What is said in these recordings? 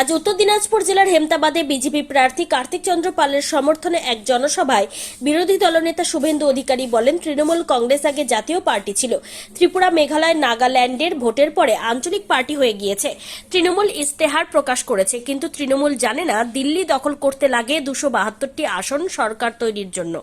আজ উত্তর দিনাজপুর জেলার হেমতাবাদে বিজেপি প্রার্থী কার্তিক চন্দ্র পালের সমর্থনে এক জনসভায় বিরোধী দলনেতা শুভেন্দু অধিকারী বলেন, তৃণমূল কংগ্রেস আগে জাতীয় পার্টি ছিল। ত্রিপুরা, মেঘালয়, নাগাল্যান্ডের ভোটের পরে আঞ্চলিক পার্টি হয়ে গিয়েছে। তৃণমূল ইস্তেহার প্রকাশ করেছে, কিন্তু তৃণমূল জানে না দিল্লি দখল করতে লাগে দুশো বাহাত্তরটি আসন সরকার তৈরির জন্য।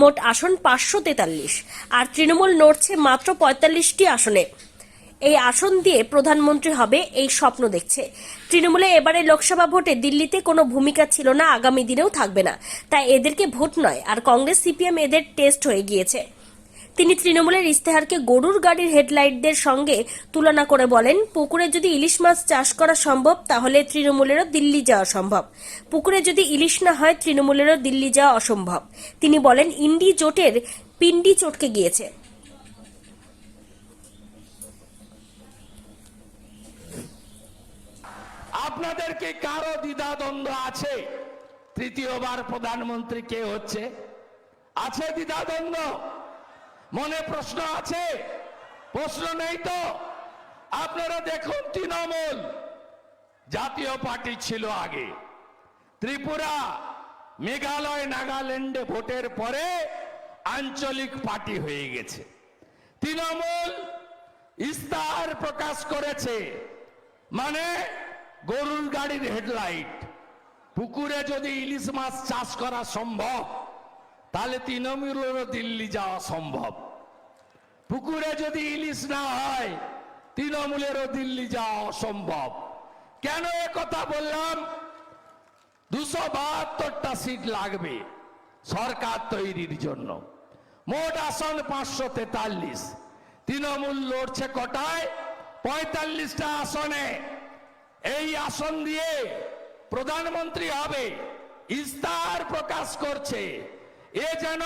মোট আসন পাঁচশো তেতাল্লিশ। আর তৃণমূল নড়ছে মাত্র পঁয়তাল্লিশটি আসনে। এই আসন দিয়ে প্রধানমন্ত্রী হবে এই স্বপ্ন দেখছে। তৃণমূলে এবারে লোকসভা ভোটে দিল্লিতে কোনো ভূমিকা ছিল না, আগামী দিনেও থাকবে না। তাই এদেরকে ভোট নয়, আর কংগ্রেস, সিপিএম এদের টেস্ট হয়ে গিয়েছে। তিনি তৃণমূলের ইস্তেহারকে গরুর গাড়ির হেডলাইটদের সঙ্গে তুলনা করে বলেন, পুকুরে যদি ইলিশ মাছ চাষ করা সম্ভব, তাহলে তৃণমূলেরও দিল্লি যাওয়া সম্ভব। পুকুরে যদি ইলিশ না হয়, তৃণমূলেরও দিল্লি যাওয়া অসম্ভব। তিনি বলেন, ইন্ডি জোটের পিন্ডি চটকে গিয়েছে। আপনাদের কি কারও দ্বিধাদ্বন্দ্ব আছে? তৃতীয়বার প্রধানমন্ত্রী কে হচ্ছে? আছে দ্বিধাদ্বন্দ্ব? মনে প্রশ্ন আছে? প্রশ্ন নেই তো? আপনারা দেখুন তৃণমূল। জাতীয় পার্টি ছিল আগে। ত্রিপুরা, মেঘালয়, নাগাল্যান্ডে ভোটের পরে আঞ্চলিক পার্টি হয়ে গেছে। তৃণমূল ইস্তাহার প্রকাশ করেছে। মানে গরুর গাড়ির হেডলাইট। পুকুরে যদি ইলিশ মাছ চাষ করা সম্ভব, তাহলে তৃণমূলেরও দিল্লি যাওয়া সম্ভব। পুকুরে যদি ইলিশ না হয় তৃণমূলেরও দিল্লি যাওয়া অসম্ভব। কেন এ কথা বললাম? দুশো বাহাত্তরটা সিট লাগবে সরকার তৈরির জন্য। মোট আসন পাঁচশো তেতাল্লিশ। তৃণমূল লড়ছে কটায়? পঁয়তাল্লিশটা আসনে। এই আসন দিয়ে প্রধানমন্ত্রী হবে। ইস্তাহার প্রকাশ করছে। এ যেন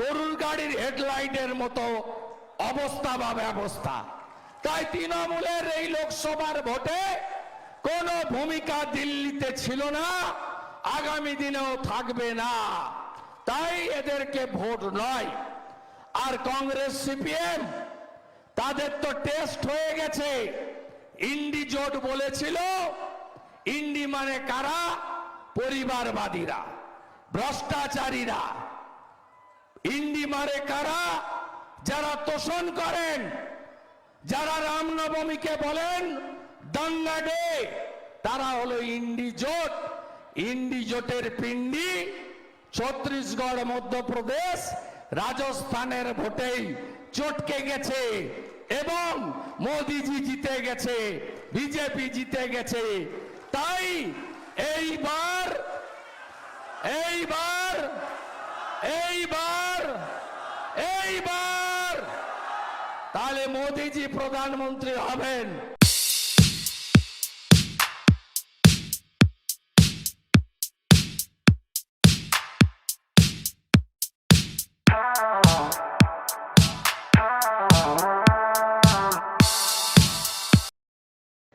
গরুর গাড়ির হেডলাইটের মতো অবস্থা বা ব্যবস্থা। তাই তৃণমূলের এই লোকসভার ভোটে কোনো ভূমিকা দিল্লিতে ছিল না, আগামী দিনেও থাকবে না। তাই এদেরকে ভোট নয়। আর কংগ্রেস, সিপিএম, তাদের তো টেস্ট হয়ে গেছে। ইন্ডি জোট বলেছিল, ইন্ডি মানে কারা? পরিবারবাদীরা, ভ্রষ্টাচারীরা। ইন্ডি মানে কারা? যারা তোষণ করেন, যারা রামনবমীকে বলেন, দাঙ্গা ডে তারা হলো ইন্ডি জোট। ইন্ডি জোটের পিণ্ডি ছত্রিশগড় মধ্যপ্রদেশ রাজস্থানের ভোটেই চটকে গেছে। এবং মোদিজি জিতে গেছে, বিজেপি জিতে গেছে। তাই এইবার এইবার এইবার এইবার তাহলে মোদিজি প্রধানমন্ত্রী হবেন।